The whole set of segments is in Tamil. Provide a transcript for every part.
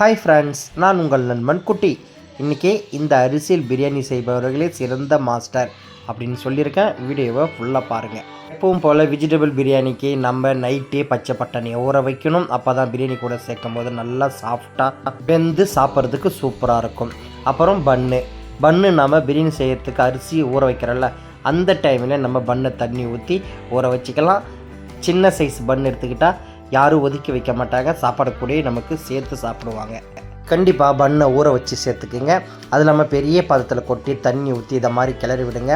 ஹாய் ஃப்ரெண்ட்ஸ் நான் உங்கள் நண்பன் குட்டி. இன்றைக்கி இந்த அரிசியில் பிரியாணி செய்பவர்களே சிறந்த மாஸ்டர் அப்படின்னு சொல்லியிருக்கேன் வீடியோவை ஃபுல்லாக பாருங்கள் எப்பவும் போல் வெஜிடபிள் பிரியாணிக்கு நம்ம நைட்டே பச்சை பட்டாணியை ஊற வைக்கணும். அப்போ தான் பிரியாணி கூட சேர்க்கும் போது நல்லா சாஃப்டாக வெந்து சாப்பிட்றதுக்கு சூப்பராக இருக்கும். அப்புறம் பன்னு பன்னு நம்ம பிரியாணி செய்யறதுக்கு அரிசி ஊற வைக்கிறோம்ல அந்த டைமில் நம்ம பன்னை தண்ணி ஊற்றி ஊற வச்சுக்கலாம். சின்ன சைஸ் பன் எடுத்துக்கிட்டால் யாரும் ஒதுக்கி வைக்க மாட்டாங்க. சாப்பாடு கூடயே நமக்கு சேர்த்து சாப்பிடுவாங்க. கண்டிப்பாக பண்ணை ஊற வச்சு சேர்த்துக்குங்க. அது இல்லாமல் பெரிய பதத்தில் கொட்டி தண்ணி ஊற்றி இதை மாதிரி கிளறி விடுங்க.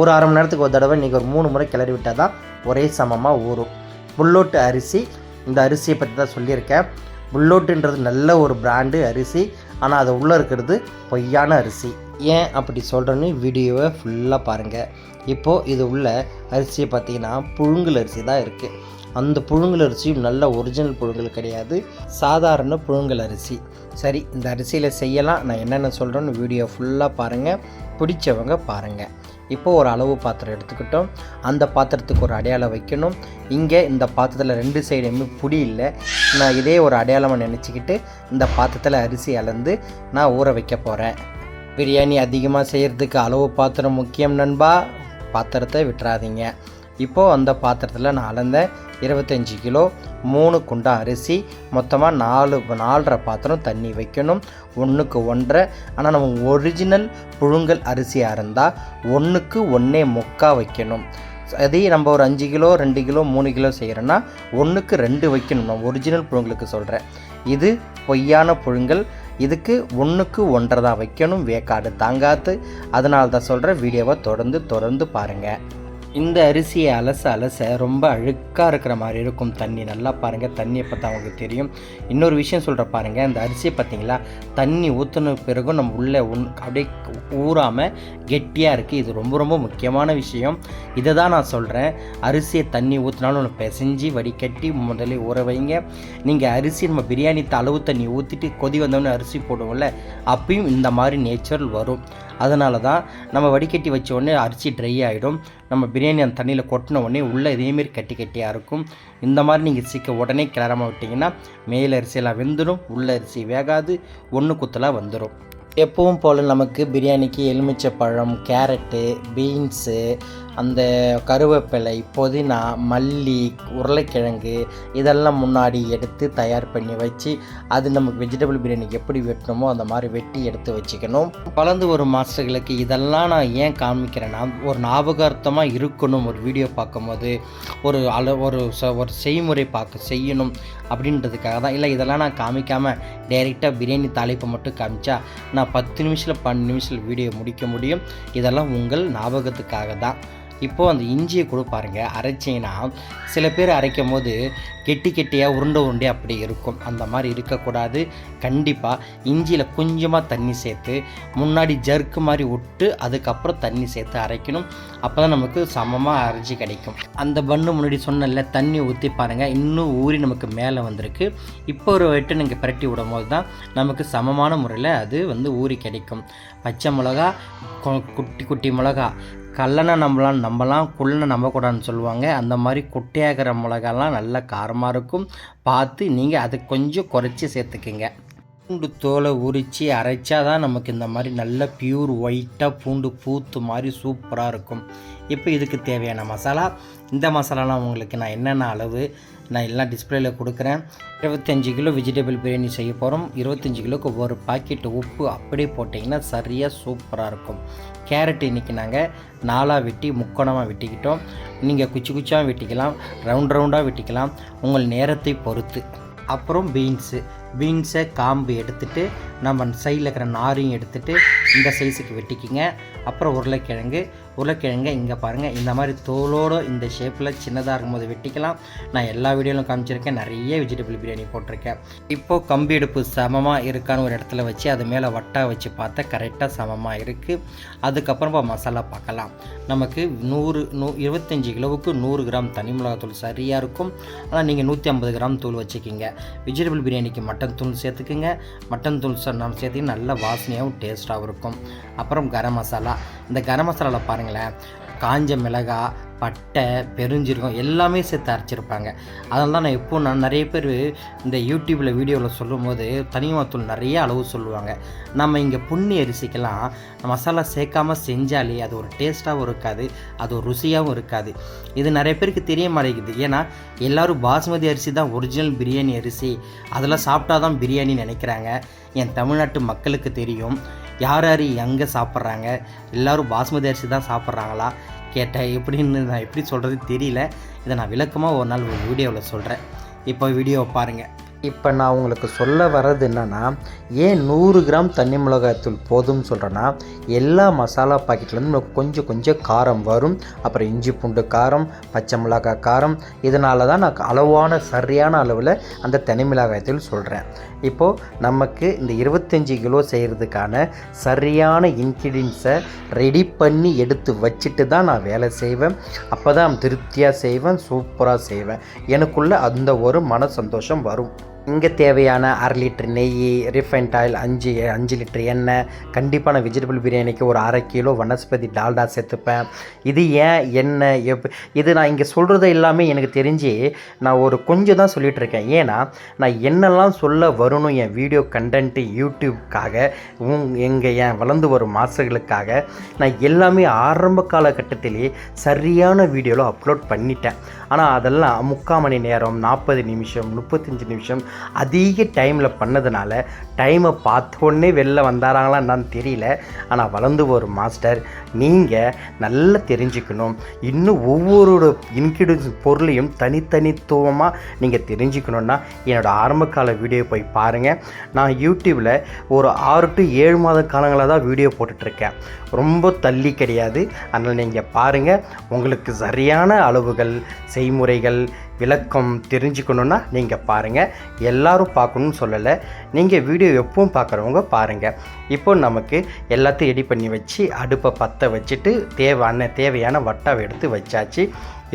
ஒரு அரை மணி நேரத்துக்கு ஒரு தடவை நீங்கள் ஒரு மூணு முறை கிளறி விட்டால் தான் ஒரே சமமாக ஊறும். புல்லோட்டு அரிசி இந்த அரிசியை பற்றி தான் சொல்லியிருக்கேன். புல்லோட்டுன்றது நல்ல ஒரு பிராண்டு அரிசி. ஆனால் அது உள்ளே இருக்கிறது பொய்யான அரிசி. ஏன் அப்படி சொல்கிறேன்னு வீடியோவை ஃபுல்லாக பாருங்கள் இப்போது இது உள்ள அரிசியை பார்த்தீங்கன்னா புழுங்கல் அரிசி தான் இருக்குது அந்த புழுங்கல் அரிசியும் நல்ல ஒரிஜினல் புழுங்கல் கிடையாது. சாதாரண புழுங்கல் அரிசி. சரி இந்த அரிசியில் செய்யலாம். நான் என்னென்ன சொல்கிறேன்னு வீடியோ ஃபுல்லாக பாருங்கள் பிடிச்சவங்க பாருங்கள் இப்போது ஒரு அளவு பாத்திரம் எடுத்துக்கிட்டோம். அந்த பாத்திரத்துக்கு ஒரு அடையாளம் வைக்கணும். இங்கே இந்த பாத்திரத்தில் ரெண்டு சைடுமே புடி இல்லை. நான் இதே ஒரு அடையாளமாக நினச்சிக்கிட்டு இந்த பாத்திரத்தில் அரிசி அளந்து நான் ஊற வைக்க போகிறேன் பிரியாணி அதிகமாக செய்கிறதுக்கு அளவு பாத்திரம் முக்கியம் நண்பா. பாத்திரத்தை விட்டுறாதீங்க. இப்போது அந்த பாத்திரத்தில் நான் அளந்தேன் இருபத்தஞ்சி கிலோ மூணு குண்டா அரிசி மொத்தமாக நாலு நாலரை பாத்திரம் தண்ணி வைக்கணும். ஒன்றுக்கு ஒன்றரை. ஆனால் நம்ம ஒரிஜினல் புழுங்கல் அரிசியாக இருந்தால் ஒன்றுக்கு ஒன்றே மொக்கா வைக்கணும். அதே நம்ம ஒரு அஞ்சு கிலோ ரெண்டு கிலோ மூணு கிலோ செய்கிறோன்னா ஒன்றுக்கு ரெண்டு வைக்கணும். நான் ஒரிஜினல் புழுங்களுக்கு சொல்கிறேன் இது பொய்யான புழுங்கல். இதுக்கு ஒன்றுக்கு ஒன்றரை தான் வைக்கணும். வேக்காடு தாங்காத்து. அதனால தான் சொல்கிறேன் வீடியோவை தொடர்ந்து தொடர்ந்து பாருங்கள் இந்த அரிசியை அலச அலச ரொம்ப அழுக்காக இருக்கிற மாதிரி இருக்கும் தண்ணி. நல்லா பாருங்கள் தண்ணியை பார்த்தா அவங்களுக்கு தெரியும். இன்னொரு விஷயம் சொல்கிற பாருங்கள் இந்த அரிசியை பார்த்தீங்களா? தண்ணி ஊற்றின பிறகும் நம்ம உள்ளே உன் அப்படியே ஊறாமல் கெட்டியாக இருக்குது இது ரொம்ப ரொம்ப முக்கியமான விஷயம். இதை தான் நான் சொல்கிறேன் அரிசியை தண்ணி ஊற்றினாலும் ஒன்று பிசைஞ்சு வடிகட்டி முதல்ல ஊற வைங்க. நீங்கள் அரிசி நம்ம பிரியாணி அளவு தண்ணி ஊற்றிட்டு கொதி வந்தோடனே அரிசி போடுவோம்ல அப்பயும் இந்த மாதிரி நேச்சுரல் வரும். அதனால தான் நம்ம வடிகட்டி வச்ச உடனே அரிசி ட்ரை ஆகிடும் நம்ம பிரியாணி அந்த தண்ணியில் கொட்டின உடனே உள்ளே இதேமாரி கட்டி கட்டியாக இருக்கும். இந்த மாதிரி நீங்கள் சீக்கிரம் உடனே கிளறாமல் விட்டிங்கன்னா மேல் அரிசியெல்லாம் வெந்துடும் உள்ள அரிசி வேகாது ஒன்று குத்தலாக வந்துடும் எப்பவும் போல் நமக்கு பிரியாணிக்கு எலுமிச்சை பழம் கேரட்டு பீன்ஸு அந்த கருவேப்பிலை புதினா மல்லி உருளைக்கிழங்கு இதெல்லாம் முன்னாடி எடுத்து தயார் பண்ணி வச்சு அது நமக்கு வெஜிடபிள் பிரியாணிக்கு எப்படி வெட்டணுமோ அந்த மாதிரி வெட்டி எடுத்து வச்சுக்கணும். வளர்ந்து ஒரு மாஸ்டர்களுக்கு இதெல்லாம் நான் ஏன் காமிக்கிறேன்னா ஒரு ஞாபகார்த்தமாக இருக்கணும். ஒரு வீடியோ பார்க்கும்போது ஒரு அள ஒரு ச- ஒரு செய்முறை பார்க்க செய்யணும் அப்படின்றதுக்காக தான். இல்லை இதெல்லாம் நான் காமிக்காமல் டைரெக்டாக பிரியாணி தலைப்பை மட்டும் காமிச்சா நான் பத்து நிமிஷத்தில் பன்னெண்டு நிமிஷத்தில் வீடியோ முடிக்க முடியும். இதெல்லாம் உங்கள் ஞாபகத்துக்காக தான். இப்போது அந்த இஞ்சியை கூட பாருங்கள் அரைச்சிங்கன்னா சில பேர் அரைக்கும் போது கெட்டி கெட்டியாக உருண்டை உருண்டை அப்படி இருக்கும். அந்த மாதிரி இருக்கக்கூடாது. கண்டிப்பாக இஞ்சியில் கொஞ்சமாக தண்ணி சேர்த்து முன்னாடி ஜர்க்கு மாதிரி விட்டு அதுக்கப்புறம் தண்ணி சேர்த்து அரைக்கணும். அப்போ தான் நமக்கு சமமாக அரைச்சி கிடைக்கும். அந்த பண்ணு முன்னாடி சொன்னல தண்ணி ஊற்றி பாருங்கள் இன்னும் ஊறி நமக்கு மேலே வந்திருக்கு. இப்போ ஒரு வெட்டு நீங்கள் பிரட்டி விடும் போது தான் நமக்கு சமமான முறையில் அது வந்து ஊறி கிடைக்கும். பச்சை மிளகா கொ- குட்டி குட்டி மிளகா கல்லனை நம்பலாம் நம்பலாம் குள்ளனை நம்பக்கூடாதுன்னு சொல்லுவாங்க. அந்த மாதிரி குட்டையாகிற மிளகாலாம் நல்லா காரமாக இருக்கும். பார்த்து நீங்கள் அதை கொஞ்சம் குறைச்சி சேர்த்துக்குங்க. பூண்டு தோலை உரித்து அரைச்சா தான் நமக்கு இந்த மாதிரி நல்ல பியூர் ஒயிட்டாக பூண்டு பூத்து மாதிரி சூப்பராக இருக்கும். இப்போ இதுக்கு தேவையான மசாலா. இந்த மசாலாலாம் உங்களுக்கு நான் என்னென்ன அளவு நான் எல்லாம் டிஸ்பிளேயில் கொடுக்குறேன். இருபத்தஞ்சி கிலோ வெஜிடபிள் பிரியாணி செய்ய போகிறோம் இருபத்தஞ்சி கிலோக்கு ஒரு பாக்கெட் உப்பு அப்படியே போட்டிங்கன்னா சரியாக சூப்பராக இருக்கும். கேரட் இன்றைக்கி நாங்கள் நாலாக வெட்டி முக்கோணமாக வெட்டிக்கிட்டோம். நீங்கள் குச்சி குச்சியாக வெட்டிக்கலாம் ரவுண்ட் ரவுண்டாக வெட்டிக்கலாம். உங்கள் நேரத்தை பொறுத்து. அப்புறம் பீன்ஸு பீன்ஸை காம்பு எடுத்துட்டு நம்ம சைடில் இருக்கிற நாரையும் எடுத்துகிட்டு இந்த சைஸுக்கு வெட்டிக்கிங்க. அப்புறம் உருளைக்கிழங்கு உருளைக்கிழங்கை இங்கே பாருங்கள் இந்த மாதிரி தோலோடு இந்த ஷேப்பில் சின்னதாக இருக்கும்போது வெட்டிக்கலாம். நான் எல்லா வீடியோவிலும் காமிச்சிருக்கேன். நிறைய வெஜிடபிள் பிரியாணி போட்டிருக்கேன். இப்போது கம்பி அடுப்பு சமமாக இருக்கான்னு ஒரு இடத்துல வச்சு அது மேலே வட்டா வச்சு பார்த்தா கரெக்டாக சமமாக இருக்குது அதுக்கப்புறம் இப்போ மசாலா பார்க்கலாம். நமக்கு நூறு நூ இருபத்தஞ்சி கிலோவுக்கு நூறு கிராம் தனி மிளகாத்தூள் சரியாக இருக்கும். ஆனால் நீங்கள் நூற்றி ஐம்பது கிராம் தூள் வச்சுக்கிங்க. வெஜிடபிள் பிரியாணிக்கு மட்டன் தூள் சேர்த்துக்குங்க. மட்டன் தூள் நான் நம்ம நல்ல வாசனையாகவும் டேஸ்ட்டாகவும் இருக்கும். அப்புறம் கரம் மசாலா. இந்த கரம் மசாலாவில் பாருங்களேன் காஞ்ச மிளகாய் பட்டை பெருஞ்சீரகம் எல்லாமே சேர்த்து அரைச்சிருப்பாங்க. அதனால தான் நான் எப்போ நான் நிறைய பேர் இந்த யூடியூப்பில் வீடியோவில் சொல்லும்போது தனிமத்தூள் நிறைய அளவு சொல்லுவாங்க. நம்ம இங்கே புண்ணி அரிசிக்கெல்லாம் மசாலா சேர்க்காமல் செஞ்சாலே அது ஒரு டேஸ்ட்டாகவும் இருக்காது அது ஒரு ருசியாகவும் இருக்காது. இது நிறைய பேருக்கு தெரிய மாட்டேங்குது. ஏன்னா எல்லோரும் பாஸ்மதி அரிசி தான் ஒரிஜினல் பிரியாணி அரிசி. அதெல்லாம் சாப்பிட்டா தான் பிரியாணி நினைக்கிறாங்க. என் தமிழ்நாட்டு மக்களுக்கு தெரியும். யார் யார் எங்கே சாப்பிட்றாங்க? எல்லோரும் பாஸ்மதி அரிசி தான் சாப்பிட்றாங்களா? கேட்டேன். எப்படின்னு நான் எப்படி சொல்கிறது தெரியல. இதை நான் விளக்கமாக ஒரு நாள் ஒரு வீடியோவில் சொல்கிறேன் இப்போ வீடியோவை பாருங்கள் இப்போ நான் உங்களுக்கு சொல்ல வர்றது என்னென்னா ஏன் நூறு கிராம் தண்ணி மிளகாய்த்தூள் போதும்னு சொல்கிறேன்னா எல்லா மசாலா பாக்கெட்லேருந்து நமக்கு கொஞ்சம் கொஞ்சம் காரம் வரும். அப்புறம் இஞ்சி பூண்டு காரம் பச்சை மிளகாய் காரம் இதனால தான் நான் அளவான சரியான அளவில் அந்த தனி மிளகாய்த்தூள் சொல்கிறேன் இப்போது நமக்கு இந்த இருபத்தஞ்சி கிலோ செய்கிறதுக்கான சரியான இன்க்ரீடியன்ஸை ரெடி பண்ணி எடுத்து வச்சுட்டு தான் நான் வேலை செய்வேன். அப்போ தான் திருப்தியாக செய்வேன் சூப்பராக செய்வேன். எனக்குள்ளே அந்த ஒரு மன சந்தோஷம் வரும். இங்கே தேவையான அரை லிட்டர் நெய் ரிஃபைண்ட் ஆயில் அஞ்சு அஞ்சு லிட்டர் எண்ணெய் கண்டிப்பாக நான் வெஜிடபிள் பிரியாணிக்கு ஒரு அரை கிலோ வனஸ்பதி டால்டா சேர்த்துப்பேன். இது ஏன் எண்ணெய்? எப் இது நான் இங்கே சொல்கிறது எல்லாமே எனக்கு தெரிஞ்சு நான் ஒரு கொஞ்சம் தான் சொல்லிகிட்டு இருக்கேன் ஏன்னா நான் என்னெல்லாம் சொல்ல வரணும் என் வீடியோ கண்டென்ட்டு யூடியூப்காக உங் எங்கள் என் வளர்ந்து வரும் மாதங்களுக்காக நான் எல்லாமே ஆரம்ப காலகட்டத்திலே சரியான வீடியோவில் அப்லோட் பண்ணிட்டேன். ஆனால் அதெல்லாம் முக்கால் மணி நேரம் நாற்பது நிமிஷம் முப்பத்தஞ்சு நிமிஷம் அதிக டைமில் பண்ணதுனால டைமை பார்த்தோன்னே வெளில வந்தாராங்களா என்னன்னு தெரியல. ஆனால் வளர்ந்து வரும் மாஸ்டர் நீங்கள் நல்லா தெரிஞ்சுக்கணும். இன்னும் ஒவ்வொரு இன்கிரீடியன்ஸ் பொருளையும் தனித்தனித்துவமாக நீங்கள் தெரிஞ்சுக்கணுன்னா என்னோடய ஆரம்பகால வீடியோ போய் பாருங்கள் நான் யூடியூப்பில் ஒரு ஆறு டு ஏழு மாத காலங்களாக தான் வீடியோ போட்டுட்ருக்கேன் ரொம்ப தள்ளி கிடையாது. அதனால் நீங்கள் பாருங்கள் உங்களுக்கு சரியான அளவுகள் செய்முறைகள் விளக்கம் தெரிஞ்சுக்கணுன்னா நீங்கள் பாருங்கள் எல்லோரும் பார்க்கணும்னு சொல்லலை. நீங்கள் வீடியோ எப்பவும் பார்க்குறவங்க பாருங்கள் இப்போ நமக்கு எல்லாத்தையும் ரெடி பண்ணி வச்சு அடுப்பை பற்ற வச்சுட்டு தேவையான தேவையான வட்டாவை எடுத்து வச்சாச்சு.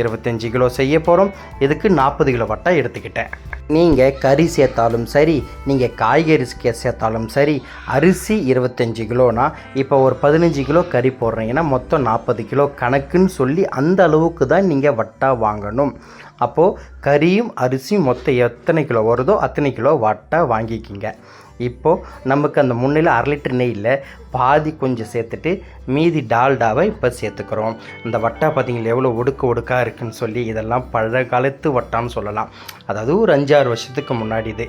இருபத்தஞ்சி கிலோ செய்ய போகிறோம் இதுக்கு நாற்பது கிலோ வட்டா எடுத்துக்கிட்டேன். நீங்கள் கறி சேர்த்தாலும் சரி நீங்கள் காய்கறி சேர்த்தாலும் சரி அரிசி இருபத்தஞ்சி கிலோனா இப்போ ஒரு பதினஞ்சு கிலோ கறி போடுறீங்கன்னா மொத்தம் நாற்பது கிலோ கணக்குன்னு சொல்லி அந்த அளவுக்கு தான் நீங்கள் வட்டா வாங்கணும். அப்போது கறியும் அரிசியும் மொத்தம் எத்தனை கிலோ வருதோ அத்தனை கிலோ வட்டா வாங்கிக்கிங்க. இப்போது நமக்கு அந்த முன்னில் அரை லிட்டர் நெய்யில் பாதி கொஞ்சம் சேர்த்துட்டு மீதி டால்டாவை இப்போ சேர்த்துக்கிறோம். இந்த வட்டா பார்த்தீங்களா எவ்வளோ ஒடுக்க ஒடுக்காக இருக்குதுன்னு சொல்லி இதெல்லாம் பழைய காலத்து வட்டான்னு சொல்லலாம். அதாவது ஒரு அஞ்சாறு வருஷத்துக்கு முன்னாடி இது.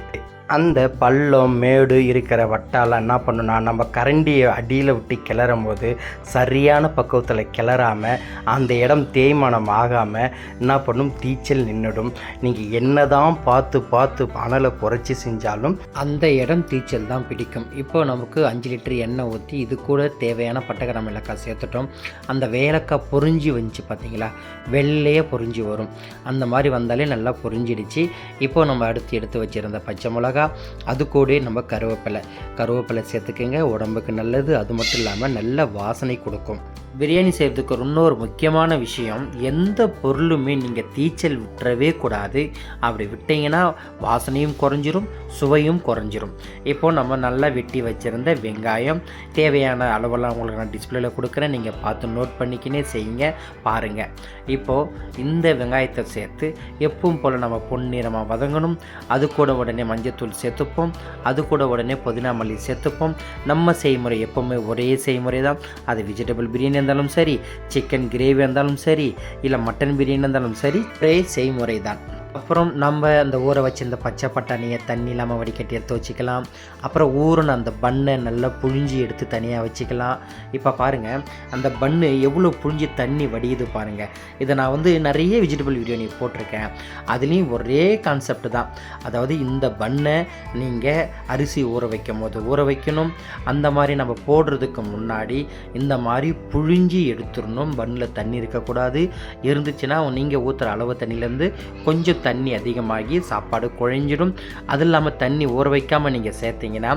அந்த பள்ளம் மேடு இருக்கிற வட்டாலாம் என்ன பண்ணுன்னா நம்ம கரண்டியை அடியில் விட்டு கிளறும் போது சரியான பக்குவத்தில் கிளறாம அந்த இடம் தேய்மானம் ஆகாமல் என்ன பண்ணும்? தீச்சல் நின்றுடும் நீங்கள் என்னதான் பார்த்து பார்த்து அனலை குறைச்சி செஞ்சாலும் அந்த இடம் தீச்சல் தான் பிடிக்கும். இப்போ நமக்கு அஞ்சு லிட்டர் எண்ணெய் ஊற்றி இது கூட தேவையான பட்டக்கிராம ஏலக்காய் சேர்த்துட்டோம். அந்த வேலக்காய் பொறிஞ்சி வந்துச்சு பார்த்தீங்களா வெள்ளையே பொரிஞ்சு வரும். அந்த மாதிரி வந்தாலே நல்லா பொறிஞ்சிடுச்சு. இப்போ நம்ம அடுத்து எடுத்து வச்சுருந்த பச்சை மிளகா அது கூட நம்ம கருவேப்பிலை. கருவேப்பிலை சேர்த்துக்கங்க உடம்புக்கு நல்லது. அது மட்டும் இல்லாமல் நல்ல வாசனை கொடுக்கும். பிரியாணி செய்கிறதுக்கு இன்னொரு முக்கியமான விஷயம் எந்த பொருளுமே நீங்கள் தீச்சல் விட்டுறவே கூடாது. அப்படி விட்டீங்கன்னா வாசனையும் குறைஞ்சிரும் சுவையும் குறைஞ்சிரும். இப்போது நம்ம நல்லா வெட்டி வச்சுருந்த வெங்காயம் தேவையான அளவெல்லாம் உங்களுக்கு நான் டிஸ்பிளேல கொடுக்குறேன். நீங்கள் பார்த்து நோட் பண்ணிக்கினே செய்யுங்க பாருங்கள் இப்போது இந்த வெங்காயத்தை சேர்த்து எப்பவும் போல் நம்ம பொன்னிறமாக வதங்கணும். அது கூட உடனே மஞ்சத்தூள் சேர்த்துப்போம். அது கூட உடனே புதினா மல்லி சேர்த்துப்போம். நம்ம செய்முறை எப்போவுமே ஒரே செய்முறை தான் அது வெஜிடபிள் பிரியாணி இருந்தாலும் சரி சிக்கன் கிரேவி இருந்தாலும் சரி இல்லை மட்டன் பிரியாணி இருந்தாலும் சரி ஒரே செய்முறை தான் அப்புறம் நம்ம அந்த ஊற வச்சிருந்த பச்சை பட்டாணியை தண்ணி இல்லாமல் வடிகட்டி எடுத்து வச்சுக்கலாம் அப்புறம் ஊறின அந்த பன்னை நல்லா புழிஞ்சி எடுத்து தனியாக வச்சுக்கலாம். இப்போ பாருங்கள் அந்த பன்னு எவ்வளோ புழிஞ்சி தண்ணி வடியுது பாருங்கள் இதை நான் வந்து நிறைய வெஜிடபிள் வீடியோ நீ போட்டிருக்கேன். அதுலேயும் ஒரே கான்செப்ட் தான். அதாவது இந்த பன்னை நீங்கள் அரிசி ஊற வைக்கும் போது ஊற வைக்கணும். அந்த மாதிரி நம்ம போடுறதுக்கு முன்னாடி இந்த மாதிரி புழிஞ்சி எடுத்துடணும். பன்னில் தண்ணி இருக்கக்கூடாது. இருந்துச்சுன்னா நீங்கள் ஊற்றுற அளவு தண்ணியிலேருந்து கொஞ்சம் தண்ணி அதிகமாகி சாப்பாடு குழைஞ்சிடும். அது இல்லாமல் தண்ணி ஊற வைக்காமல் நீங்கள் சேர்த்தீங்கன்னா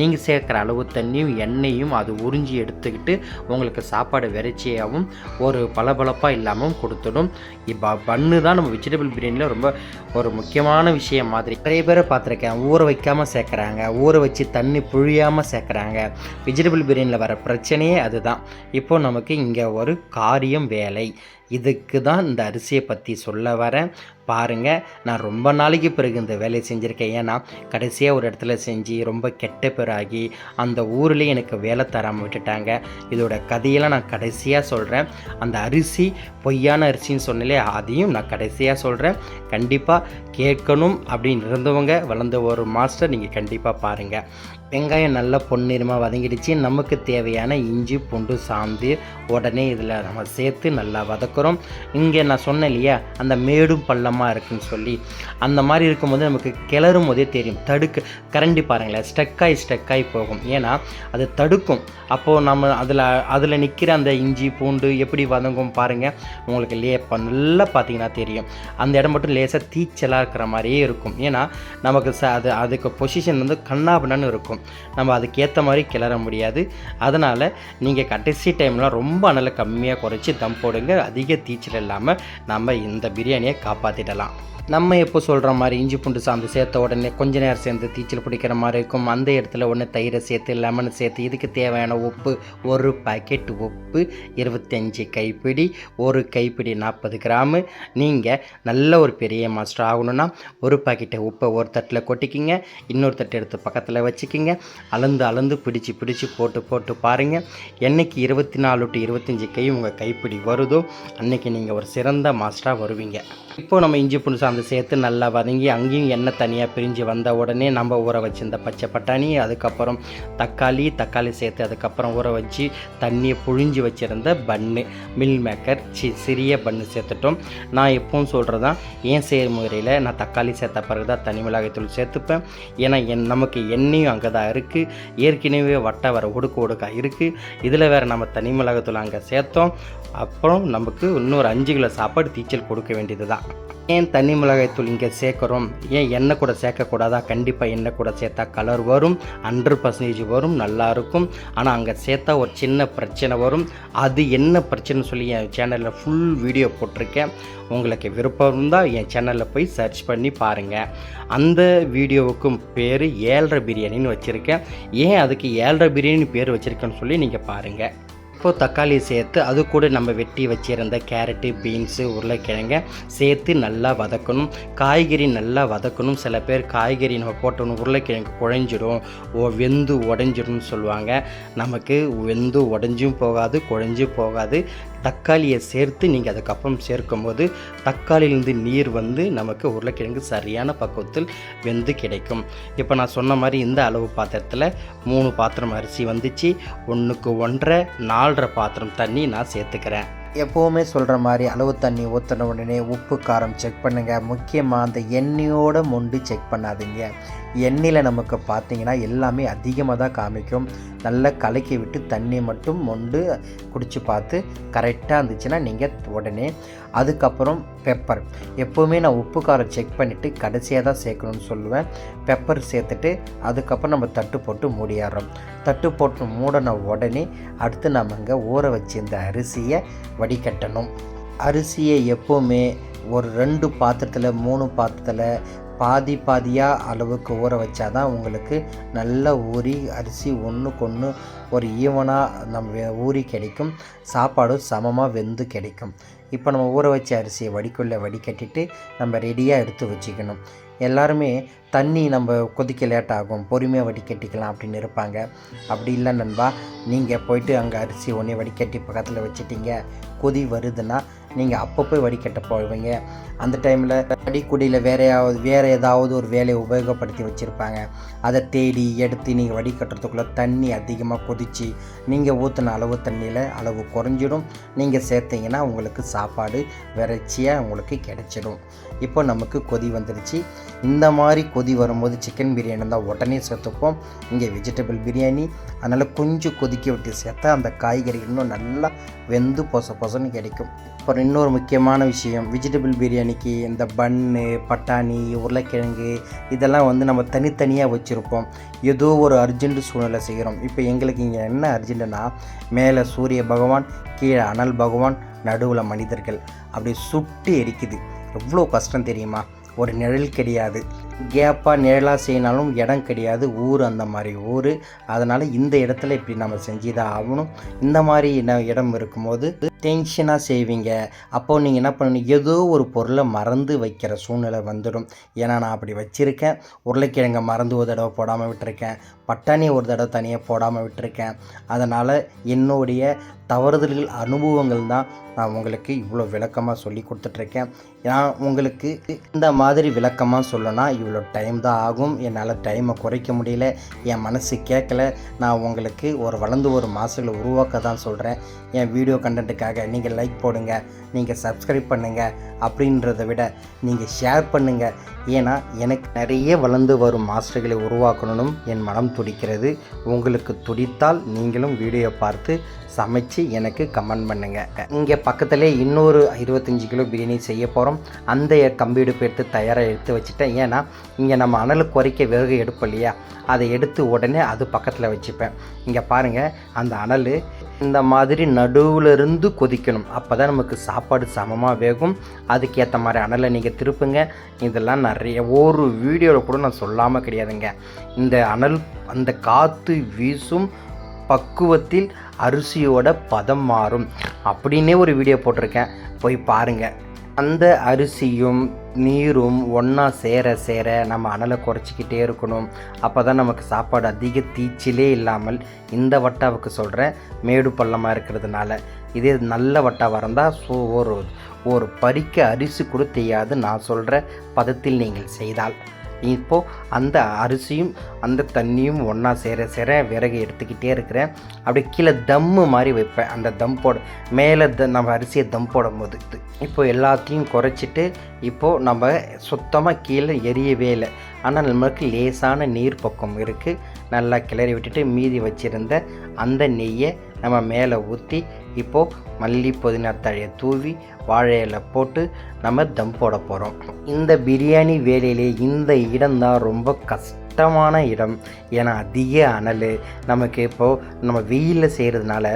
நீங்கள் சேர்க்குற அளவு தண்ணியும் எண்ணெயும் அது உறிஞ்சி எடுத்துக்கிட்டு உங்களுக்கு சாப்பாடு வெறைச்சியாகவும் ஒரு பளபளப்பாக இல்லாமல் கொடுத்துடும். இப்போ பண்ணு தான் நம்ம வெஜிடபிள் பிரியாணியில் ரொம்ப ஒரு முக்கியமான விஷயம் மாதிரி. நிறைய பேரை பார்த்துருக்கேன் ஊற வைக்காமல் சேர்க்குறாங்க ஊற வச்சு தண்ணி புழியாமல் சேர்க்குறாங்க. வெஜிடபிள் பிரியாணியில் வர பிரச்சனையே அதுதான். இப்போது நமக்கு இங்கே ஒரு காரியம் வேலை. இதுக்கு தான் இந்த அரிசியை பற்றி சொல்ல வரேன். பாருங்கள் நான் ரொம்ப நாளைக்கு பிறகு இந்த வேலையை செஞ்சுருக்கேன். ஏன்னா கடைசியாக ஒரு இடத்துல செஞ்சு ரொம்ப கெட்ட பேராகி அந்த ஊர்லேயே எனக்கு வேலை தராமல் விட்டுட்டாங்க. இதோட கதையெல்லாம் நான் கடைசியாக சொல்கிறேன் அந்த அரிசி பொய்யான அரிசின்னு சொன்னாலே அதையும் நான் கடைசியாக சொல்கிறேன் கண்டிப்பாக கேட்கணும் அப்படின்னு இருந்தவங்க வளர்ந்த ஒரு மாஸ்டர் நீங்கள் கண்டிப்பாக பாருங்கள் வெங்காயம் நல்லா பொன்னிறமாக வதங்கிடுச்சு. நமக்கு தேவையான இஞ்சி பூண்டு சாந்து உடனே இதில் நம்ம சேர்த்து நல்லா வதக்குறோம். இங்கே நான் சொன்னேன் இல்லையா அந்த மேடும் பள்ளமாக இருக்குன்னு சொல்லி. அந்த மாதிரி இருக்கும்போது நமக்கு கிளறும் போதே தெரியும். தடுக்க கரண்டி பாருங்களேன் ஸ்டக்காகி ஸ்டக்காகி போகும். ஏன்னா அது தடுக்கும். அப்போது நம்ம அதில் அதில் நிற்கிற அந்த இஞ்சி பூண்டு எப்படி வதங்கும் பாருங்கள் உங்களுக்கு லே நல்லா பார்த்தீங்கன்னா தெரியும். அந்த இடம் மட்டும் லேசாக தீச்சலாக இருக்கிற மாதிரியே இருக்கும். ஏன்னா நமக்கு ச அது அதுக்கு பொசிஷன் வந்து கண்ணாபண்ணான்னு இருக்கும். நம்ம அதுக்கேற்ற மாதிரி கிளற முடியாது. அதனால் நீங்கள் கடைசி டைம்லாம் ரொம்ப அனலை கம்மியாக குறைச்சி தம் போடுங்க. அதிக தீச்சல் இல்லாமல் நம்ம இந்த பிரியாணியை காப்பாற்றிடலாம் நம்ம எப்போ சொல்கிற மாதிரி இஞ்சி பூண்டு சாந்து சேர்த்த உடனே கொஞ்ச நேரம் சேர்ந்து தீச்சல் பிடிக்கிற மாதிரி இருக்கும். அந்த இடத்துல ஒன்று தயிரை சேர்த்து லெமன் சேர்த்து இதுக்கு தேவையான உப்பு ஒரு பாக்கெட் உப்பு இருபத்தஞ்சி கைப்பிடி ஒரு கைப்பிடி நாற்பது கிராமு. நீங்கள் நல்ல ஒரு பெரிய மாஸ்டர் ஆகணும்னா ஒரு பாக்கெட்டை உப்பை ஒரு தட்டில் கொட்டிக்கிங்க. இன்னொரு தட்டு எடுத்து பக்கத்தில் வச்சுக்கிங்க. அளந்து அளந்து பிடிச்சி பிடிச்சி போட்டு போட்டு பாருங்கள் என்றைக்கு இருபத்தி நாலு டு இருபத்தஞ்சி கை உங்கள் கைப்பிடி வருதோ அன்றைக்கி நீங்கள் ஒரு சிறந்த மாஸ்டராக வருவீங்க. இப்போ நம்ம இஞ்சி பூண்டு சாந்து சேர்த்து நல்லா வதங்கி அங்கேயும் எண்ணெய் தனியாக பிரிஞ்சு வந்த உடனே நம்ம ஊற வச்சிருந்த பச்சை பட்டாணி அதுக்கப்புறம் தக்காளி தக்காளி சேர்த்து அதுக்கப்புறம் ஊற வச்சு தண்ணியை புழிஞ்சு வச்சுருந்த பன்னு மில் மேக்கர் சி சிறிய பன்னு சேர்த்துட்டோம். நான் எப்பவும் சொல்கிறது தான் ஏன் செயல்முறையில் நான் தக்காளி சேர்த்த பிறகு தான் தனி மிளகாய்த்தூள் சேர்த்துப்பேன். ஏன்னா என் நமக்கு எண்ணெயும் அங்கே தான் இருக்குது ஏற்கனவே வட்டை வர உடுக்கு உடுக்கா இருக்குது இதில் வேறு நம்ம தனி மிளகாய்த்தூள் அங்கே சேர்த்தோம். அப்புறம் நமக்கு இன்னொரு அஞ்சு கிலோ சாப்பாடு தீச்சல் கொடுக்க வேண்டியது தான் ஏன் தனி மிளகாய்த்தூள் இங்கே சேர்க்குறோம். ஏன் எண்ணெய் கூட சேர்க்கக்கூடாதா? கண்டிப்பாக எண்ணெய் கூட சேர்த்தா கலர் வரும் ஹண்ட்ரட் பர்சன்டேஜ் வரும் நல்லா இருக்கும். ஆனால் அங்கே சேர்த்தா ஒரு சின்ன பிரச்சனை வரும். அது என்ன பிரச்சனைன்னு சொல்லி என் சேனலில் ஃபுல் வீடியோ போட்டிருக்கேன். உங்களுக்கு விருப்பம் இருந்தால் என் சேனலில் போய் சர்ச் பண்ணி பாருங்கள் அந்த வீடியோவுக்கும் பேர் ஏழரை பிரியாணின்னு வச்சுருக்கேன். ஏன் அதுக்கு ஏழரை பிரியாணி பேர் வச்சுருக்கேன்னு சொல்லி நீங்கள் பாருங்கள் இப்போ தக்காளி சேர்த்து அது கூட நம்ம வெட்டி வச்சிருந்த கேரட்டு பீன்ஸு உருளைக்கிழங்க சேர்த்து நல்லா வதக்கணும். காய்கறி நல்லா வதக்கணும். சில பேர் காய்கறி நம்ம போட்டோன்னு உருளைக்கிழங்கு குழஞ்சிடும். ஓ வெந்து உடஞ்சிடும்னு சொல்லுவாங்க. நமக்கு வெந்து உடஞ்சும் போகாது குழஞ்சும் போகாது. தக்காளியை சேர்த்து நீங்கள் அதுக்கப்புறம் சேர்க்கும்போது தக்காளியிலேருந்து நீர் வந்து நமக்கு உருளைக்கிழங்கு சரியான பக்குவத்தில் வெந்து கிடைக்கும். இப்போ நான் சொன்ன மாதிரி இந்த அளவு பாத்திரத்தில் மூணு பாத்திரம் அரிசி வந்துச்சு. ஒன்றுக்கு ஒன்றரை நாலரை பாத்திரம் தண்ணி நான் சேர்த்துக்கிறேன். எப்போவுமே சொல்கிற மாதிரி அளவு தண்ணி ஊற்றின உடனே உப்பு காரம் செக் பண்ணுங்கள் முக்கியமாக அந்த எண்ணெயோட மொண்டு செக் பண்ணாதீங்க. எண்ணெயில் நமக்கு பார்த்தீங்கன்னா எல்லாமே அதிகமாக தான் காமிக்கும். நல்லா கலக்கி விட்டு தண்ணி மட்டும் மொண்டு குடித்து பார்த்து கரெக்டாக இருந்துச்சுன்னா நீங்கள் உடனே அதுக்கப்புறம் பெப்பர் எப்போவுமே நான் உப்பு காரம் செக் பண்ணிவிட்டு கடைசியாக தான் சேர்க்கணும்னு சொல்லுவேன். பெப்பர் சேர்த்துட்டு அதுக்கப்புறம் நம்ம தட்டு போட்டு மூடிடுறோம் தட்டு போட்டு மூடின உடனே அடுத்து நம்ம இங்கே ஊற வச்சிருந்த அரிசியை வடிகட்டணும். அரிசியை எப்போவுமே ஒரு ரெண்டு பாத்திரத்தில் மூணு பாத்திரத்தில் பாதி பாதியாக அளவுக்கு ஊற வச்சாதான் உங்களுக்கு நல்ல ஊறி அரிசி ஒன்றுக்கு ஒன்று ஒரு ஈவனாக நம்ம ஊறி கிடைக்கும். சாப்பாடும் சமமாக வெந்து கிடைக்கும். இப்போ நம்ம ஊற வச்ச அரிசியை வடிக்குள்ளே வடிகட்டிட்டு நம்ம ரெடியாக எடுத்து வச்சுக்கணும். எல்லாருமே தண்ணி நம்ம கொதிக்க லேட் ஆகும். பொறுமையாக வடிகட்டிக்கலாம் அப்படின்னு இருப்பாங்க. அப்படி இல்லை நண்பா நீங்கள் போயிட்டு அங்கே அரிசி ஒன்றே வடிகட்டி பக்கத்தில் வச்சிட்டீங்க. கொதி வருதுன்னா நீங்கள் அப்போ போய் வடிகட்ட போவீங்க. அந்த டைமில் அடிக்குடியில் வேறையாவது வேறு ஏதாவது ஒரு வேலையை உபயோகப்படுத்தி வச்சுருப்பாங்க. அதை தேடி எடுத்து நீங்கள் வடிகட்டுறதுக்குள்ளே தண்ணி அதிகமாக கொதித்து நீங்கள் ஊற்றின அளவு தண்ணியில் அளவு குறைஞ்சிடும். நீங்கள் சேர்த்தீங்கன்னா உங்களுக்கு சாப்பாடு விரைச்சியாக உங்களுக்கு கிடைச்சிடும். இப்போ நமக்கு கொதி வந்துடுச்சு இந்த மாதிரி கொதி வரும்போது சிக்கன் பிரியாணி தான் உடனே சேர்த்துப்போம். இங்கே வெஜிடபிள் பிரியாணி. அதனால் கொஞ்சம் கொதிக்க விட்டு சேர்த்தா அந்த காய்கறி இன்னும் நல்லா வெந்து பொச பொசன்னு கிடைக்கும். அப்புறம் இன்னொரு முக்கியமான விஷயம் வெஜிடபிள் பிரியாணிக்கு இந்த பன்னு பட்டாணி உருளைக்கிழங்கு இதெல்லாம் வந்து நம்ம தனித்தனியாக வச்சுருப்போம். ஏதோ ஒரு அர்ஜென்ட் சூழ்நிலை செய்கிறோம் இப்போ எங்களுக்கு இங்கே என்ன அர்ஜென்ட்டுனா மேலே சூரிய பகவான் கீழே அனல் பகவான் நடுவில் மனிதர்கள். அப்படி சுட்டு எரிக்குது. எவ்வளோ கஷ்டம் தெரியுமா? ஒரு நிழல் கிடையாது. கேப்பாக நிழலாக செய்யினாலும் இடம் கிடையாது. ஊர் அந்த மாதிரி ஊர். அதனால் இந்த இடத்துல இப்படி நம்ம செஞ்சு தான் ஆகணும். இந்த மாதிரி இடம் இருக்கும்போது டென்ஷனாக செய்வீங்க. அப்போது நீங்கள் என்ன பண்ணணும்? ஏதோ ஒரு பொருளை மறந்து வைக்கிற சூழ்நிலை வந்துடும். ஏன்னா நான் அப்படி வச்சுருக்கேன். உருளைக்கிழங்கை மறந்து ஒரு தடவை போடாமல் விட்டுருக்கேன். பட்டாணி ஒரு தடவை தனியாக போடாமல் விட்டுருக்கேன். அதனால் என்னுடைய தவறுதல்கள் அனுபவங்கள் தான் நான் உங்களுக்கு இவ்வளோ விளக்கமாக சொல்லி கொடுத்துட்ருக்கேன் நான் உங்களுக்கு இந்த மாதிரி விளக்கமாக சொல்லணும்னா இவ்வளோ டைம் தான் ஆகும். என்னால் டைமை குறைக்க முடியல. என் மனசு கேட்கல நான் உங்களுக்கு ஒரு வளர்ந்து ஒரு மாதங்களை உருவாக்க தான் சொல்கிறேன் என் வீடியோ கண்டென்ட்டுக்காக நீங்கள் லைக் போடுங்க. நீங்கள் சப்ஸ்கிரைப் பண்ணுங்கள் அப்படின்றத விட நீங்கள் ஷேர் பண்ணுங்கள் ஏன்னா எனக்கு நிறைய வளர்ந்து வரும் மாஸ்டர்களை உருவாக்கணும் என் மனம் துடிக்கிறது. உங்களுக்கு துடித்தால் நீங்களும் வீடியோ பார்த்து சமைச்சு எனக்கு கமெண்ட் பண்ணுங்கள் இங்கே பக்கத்துலேயே இன்னொரு இருபத்தஞ்சி கிலோ பிரியாணி செய்ய போகிறோம் அந்த கம்பி எடுப்பு எடுத்து தயாராக எடுத்து வச்சுட்டேன். ஏன்னா இங்கே நம்ம அனல் குறைக்க விறகு எடுப்போம் இல்லையா? அதை எடுத்து உடனே அது பக்கத்தில் வச்சுப்பேன். இங்கே பாருங்கள் அந்த அனல் இந்த மாதிரி நடுவில் இருந்து கொதிக்கணும். அப்போ தான் நமக்கு சாப்பாடு சமமாக வேகும். அதுக்கேற்ற மாதிரி அனலை நீங்கள் திருப்புங்க. இதெல்லாம் நிறைய ஒரு வீடியோவில் கூட நான் சொல்லாமல் கிடையாதுங்க. இந்த அனல் அந்த காற்று வீசும் பக்குவத்தில் அரிசியோட பதம் மாறும். அப்படின்னே ஒரு வீடியோ போட்டிருக்கேன். போய் பாருங்கள் அந்த அரிசியும் நீரும் ஒன்றா சேர சேர நம்ம அனலை குறைச்சிக்கிட்டே இருக்கணும். அப்போ தான் நமக்கு சாப்பாடு அதிக தீச்சிலே இல்லாமல் இந்த வட்டாவுக்கு சொல்கிறேன் மேடு பள்ளமாக இருக்கிறதுனால. இதே நல்ல வட்டா வரந்தால் ஸோ ஒரு ஒரு பறிக்க அரிசி கூட தெரியாது. நான் சொல்கிற பதத்தில் நீங்கள் செய்தால். இப்போது அந்த அரிசியும் அந்த தண்ணியும் ஒன்றா சேர சேர விறகு எடுத்துக்கிட்டே இருக்கிறேன். அப்படி கீழே தம்மு மாதிரி வைப்பேன். அந்த தம் போட மேலே த நம்ம அரிசியை தம் போடும் போது இப்போது எல்லாத்தையும் குறைச்சிட்டு இப்போது நம்ம சுத்தமாக கீழே எரியவே இல்லை. ஆனால் நம்மளுக்கு லேசான நீர் பக்கம் இருக்குது நல்லா கிளறி விட்டுட்டு மீதி வச்சுருந்த அந்த நெய்யை நம்ம மேலே ஊற்றி இப்போது மல்லி புதினா தழையை தூவி வாழை இலை போட்டு நம்ம தம் போட போகிறோம் இந்த பிரியாணி வேலையிலே இந்த இடம் தான் ரொம்ப கஷ்டமான இடம். ஏன்னா அதிக அனல். நமக்கு இப்போது நம்ம வெயிலில் செய்கிறதுனால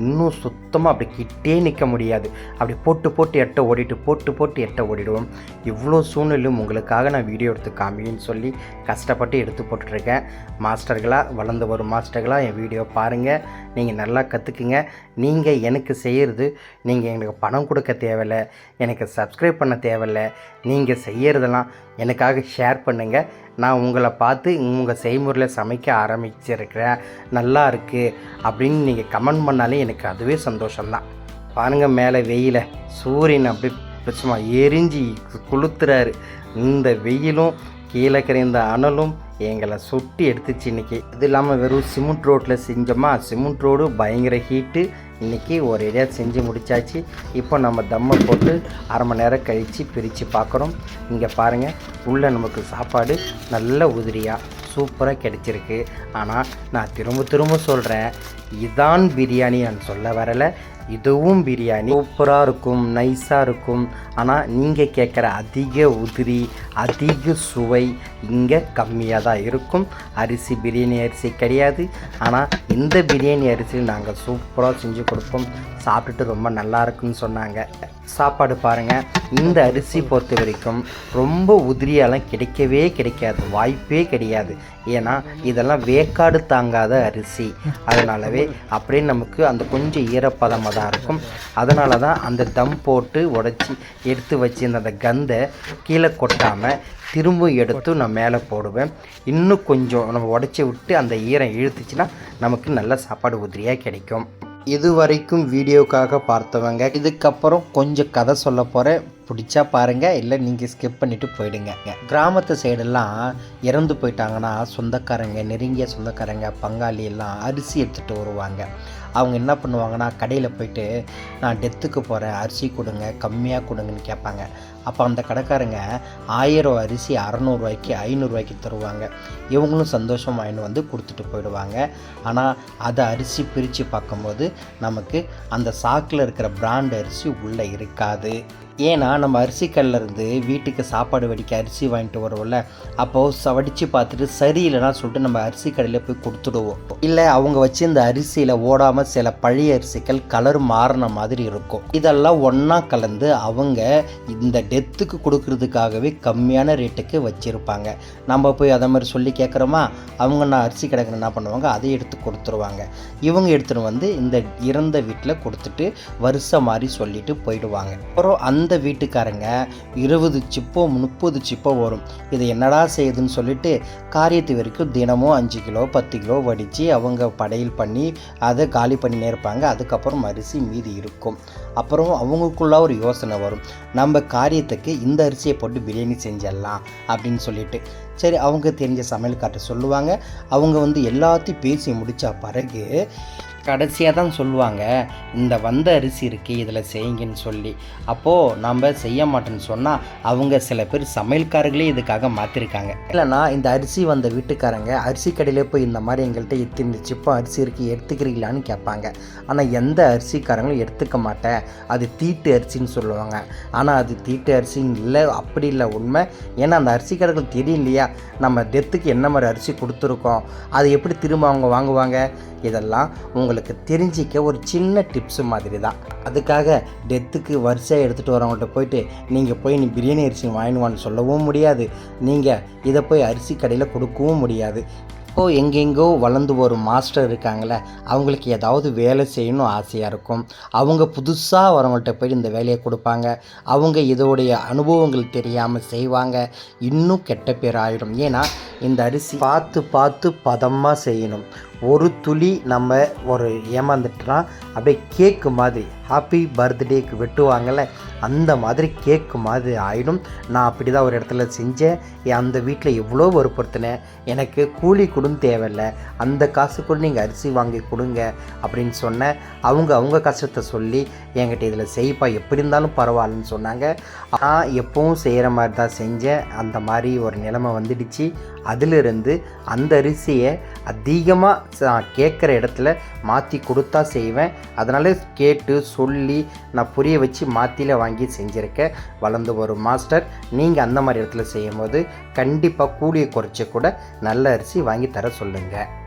இன்னும் சுத்தமாக அப்படி கிட்டே நிற்க முடியாது. அப்படி போட்டு போட்டு எட்ட ஓடிட்டு போட்டு போட்டு எட்ட ஓடிடுவோம். இவ்வளோ சூழ்நிலையும் உங்களுக்காக நான் வீடியோ எடுத்து காமின்னு சொல்லி கஷ்டப்பட்டு எடுத்து போட்டுட்ருக்கேன். மாஸ்டர்களாக வளர்ந்து வரும் மாஸ்டர்களாக என் வீடியோ பாருங்கள் நீங்கள் நல்லா கற்றுக்குங்க நீங்கள் எனக்கு செய்கிறது நீங்கள் எங்களுக்கு பணம் கொடுக்க தேவையில்லை. எனக்கு சப்ஸ்கிரைப் பண்ண தேவையில்ல. நீங்கள் செய்கிறதெல்லாம் எனக்காக ஷேர் பண்ணுங்கள் நான் உங்களை பார்த்து உங்கள் செய்முறையில் சமைக்க ஆரம்பிச்சிருக்கிறேன். நல்லா இருக்குது அப்படின்னு நீங்கள் கமெண்ட் பண்ணாலே எனக்கு அதுவே சந்தோஷம்தான். பாருங்கள் மேலே வெயில சூரியன் அப்படி சும்மா எரிஞ்சு கொளுத்துறாரு. இந்த வெயிலும் கீழே இந்த அனலும் எங்களை சுட்டி எடுத்துச்சு இன்றைக்கி இது இல்லாமல் வெறும் சிமெண்ட் ரோட்டில் செஞ்சோமா? சிமெண்ட் ரோடு பயங்கர ஹீட்டு இன்றைக்கி ஒரு ஏரியா செஞ்சு முடிச்சாச்சு. இப்போ நம்ம தம்மை போட்டு அரை மணி நேரம் கழித்து பிரித்து பார்க்குறோம் இங்கே பாருங்கள் உள்ளே நமக்கு சாப்பாடு நல்ல உதிரியாக சூப்பராக கிடச்சிருக்கு. ஆனால் நான் திரும்ப திரும்ப சொல்கிறேன் இதான் பிரியாணி நான் சொல்ல வரலை. இதுவும் பிரியாணி. சூப்பராக இருக்கும் நைஸாக இருக்கும். ஆனால் நீங்கள் கேட்குற அதிக உதிரி அதிக சுவை இங்கே கம்மியாக தான் இருக்கும். அரிசி பிரியாணி அரிசி கிடையாது. ஆனால் இந்த பிரியாணி அரிசியில் நாங்கள் சூப்பராக செஞ்சு கொடுப்போம். சாப்பிட்டுட்டு ரொம்ப நல்லா இருக்குன்னு சொன்னாங்க. சாப்பாடு பாருங்கள் இந்த அரிசி பொறுத்த வரைக்கும் ரொம்ப உதிரியாலாம் கிடைக்கவே கிடைக்காது வாய்ப்பே கிடையாது. ஏன்னா இதெல்லாம் வேக்காடு தாங்காத அரிசி. அதனாலவே அப்படியே நமக்கு அந்த கொஞ்சம் ஈரப்பதமாக தான் இருக்கும். அதனால தான் அந்த தம் போட்டு உடச்சி எடுத்து வச்சிருந்த அந்த கந்தை கீழே கொட்டாமல் திரும்ப எடுத்து நான் மேலே போடுவேன். இன்னும் கொஞ்சம் நம்ம உடச்சி விட்டு அந்த ஈரம் இழுத்துச்சுன்னா நமக்கு நல்ல சாப்பாடு உதிரியாக கிடைக்கும். இது வரைக்கும் வீடியோக்காக பார்த்தவங்க இதுக்கப்புறம் கொஞ்சம் கதை சொல்ல போகிறேன் பிடிச்சா பாருங்கள் இல்லை நீங்கள் ஸ்கிப் பண்ணிவிட்டு போயிடுங்க. கிராமத்து சைடெல்லாம் இறந்து போயிட்டாங்கன்னா சொந்தக்காரங்க நெருங்கிய சொந்தக்காரங்க பங்காளி எல்லாம் அரிசி எடுத்துகிட்டு வருவாங்க. அவங்க என்ன பண்ணுவாங்கன்னா கடையில் போயிட்டு நான் டெத்துக்கு போகிறேன் அரிசி கொடுங்க கம்மியாக கொடுங்கன்னு கேட்பாங்க. அப்போ அந்த கடைக்காரங்க ஆயிரம் அரிசி அறநூறுவாய்க்கு ஐநூறுரூவாய்க்கு தருவாங்க. இவங்களும் சந்தோஷம் வாங்கிட்டு வந்து கொடுத்துட்டு போயிடுவாங்க. ஆனால் அதை அரிசி பிரித்து பார்க்கும்போது நமக்கு அந்த சாக்கில் இருக்கிற பிராண்ட் அரிசி உள்ளே இருக்காது. ஏன்னா நம்ம அரிசி கல்ல இருந்து வீட்டுக்கு சாப்பாடு வடிக்க அரிசி வாங்கிட்டு வருவோம்ல அப்போது ச வடித்து பார்த்துட்டு சரியில்லைனா சொல்லிட்டு நம்ம அரிசி கடையில் போய் கொடுத்துடுவோம். இல்லை அவங்க வச்சு இந்த அரிசியில் ஓடாமல் சில பழைய அரிசிகள் கலர் மாறின மாதிரி இருக்கும். இதெல்லாம் ஒன்றா கலந்து அவங்க இந்த டெத்துக்கு கொடுக்கறதுக்காகவே கம்மியான ரேட்டுக்கு வச்சுருப்பாங்க. நம்ம போய் அதை மாதிரி சொல்லி கேட்குறோமா அவங்க நான் அரிசி கடைக்கு என்ன பண்ணுவாங்க அதை எடுத்து கொடுத்துருவாங்க. இவங்க எடுத்துகிட்டு வந்து இந்த இறந்த வீட்டில் கொடுத்துட்டு வருஷம் மாதிரி சொல்லிட்டு போயிடுவாங்க. அப்புறம் அந்த அந்த வீட்டுக்காரங்க இருபது சிப்போ முப்பது சிப்போ வரும். இது என்னடா செய்யுதுன்னு சொல்லிட்டு காரியத்து வரைக்கும் தினமும் அஞ்சு கிலோ பத்து கிலோ வடித்து அவங்க படையில் பண்ணி அதை காலி பண்ணினே இருப்பாங்க. அதுக்கப்புறம் அரிசி மீதி இருக்கும். அப்புறம் அவங்களுக்குள்ள ஒரு யோசனை வரும். நம்ம காரியத்துக்கு இந்த அரிசியை போட்டு பிரியாணி செஞ்சிடலாம் அப்படின்னு சொல்லிட்டு. சரி அவங்க தெரிஞ்ச சமையல்கார்ட்ட சொல்லுவாங்க. அவங்க வந்து எல்லாத்தையும் பேசி முடித்த பிறகு கடைசியாக தான் சொல்லுவாங்க இந்த வந்த அரிசி இருக்குது இதில் செய்யுங்கன்னு சொல்லி. அப்போது நம்ம செய்ய மாட்டேன்னு சொன்னால் அவங்க சில பேர் சமையல்காரர்களே இதுக்காக மாற்றிருக்காங்க இல்லைனா இந்த அரிசி வந்த வீட்டுக்காரங்க அரிசி கடையில் போய் இந்த மாதிரி எங்கள்கிட்ட இத்தனை சிப்பம் அரிசி இருக்குது எடுத்துக்கிறீங்களான்னு கேட்பாங்க. ஆனால் எந்த அரிசிக்காரங்களும் எடுத்துக்க மாட்டேன். அது தீட்டு அரிசின்னு சொல்லுவாங்க. ஆனால் அது தீட்டு அரிசி இல்லை அப்படி இல்லை உண்மை. ஏன்னா அந்த அரிசிக்காரர்களுக்கு தெரியும் இல்லையா நம்ம டெத்துக்கு என்ன மாதிரி அரிசி கொடுத்துருக்கோம்? அது எப்படி திரும்ப அவங்க வாங்குவாங்க? இதெல்லாம் உங்கள் உங்களுக்கு தெரிஞ்சிக்க ஒரு சின்ன டிப்ஸு மாதிரி தான் அதுக்காக டெத்துக்கு வரிசையாக எடுத்துகிட்டு வரவங்கள்ட்ட போயிட்டு நீங்கள் போய் நீ பிரியாணி அரிசி வாங்கினுவான்னு சொல்லவும் முடியாது. நீங்கள் இதை போய் அரிசி கடையில் கொடுக்கவும் முடியாது. இப்போது எங்கெங்கோ வளர்ந்து வரும் மாஸ்டர் இருக்காங்களே அவங்களுக்கு ஏதாவது வேலை செய்யணும் ஆசையாக இருக்கும். அவங்க புதுசாக வரவங்கள்ட்ட போய் இந்த வேலையை கொடுப்பாங்க. அவங்க இதோடைய அனுபவங்கள் தெரியாமல் செய்வாங்க. இன்னும் கெட்ட பேர் ஆகிடும் ஏன்னா இந்த அரிசி பார்த்து பார்த்து பதமாக செய்யணும். ஒரு துளி நம்ம ஒரு ஏமாந்துட்டோம்னா அப்படியே கேக்கு மாதிரி ஹாப்பி பர்த்டேக்கு வெட்டுவாங்கள்ல அந்த மாதிரி கேக்கு மாதிரி ஆயிடும். நான் அப்படி தான் ஒரு இடத்துல செஞ்சேன். என் அந்த வீட்டில் எவ்வளோ வற்புறுத்தினேன். எனக்கு கூலி கொடுன்னு தேவையில்ல. அந்த காசு நீங்கள் அரிசி வாங்கி கொடுங்க அப்படின்னு சொன்னேன். அவங்க அவங்க கஷ்டத்தை சொல்லி என்கிட்ட இதில் செய்ப்பா எப்படி இருந்தாலும் பரவாயில்லன்னு சொன்னாங்க. நான் எப்பவும் செய்கிற மாதிரி தான் செஞ்சேன். அந்த மாதிரி ஒரு நிலைமை வந்துடுச்சு. அதிலிருந்து அந்த அரிசியை அதிகமாக நான் கேட்குற இடத்துல மாற்றி கொடுத்தா செய்வேன். அதனால் கேட்டு சொல்லி நான் புரிய வச்சு மாற்றியில் வாங்கி செஞ்சுருக்கேன் வளர்ந்து வரும் மாஸ்டர். நீங்கள் அந்த மாதிரி இடத்துல செய்யும்போது கண்டிப்பாக கூலியை குறைச்சி கூட நல்ல அரிசி வாங்கி தர சொல்லுங்கள்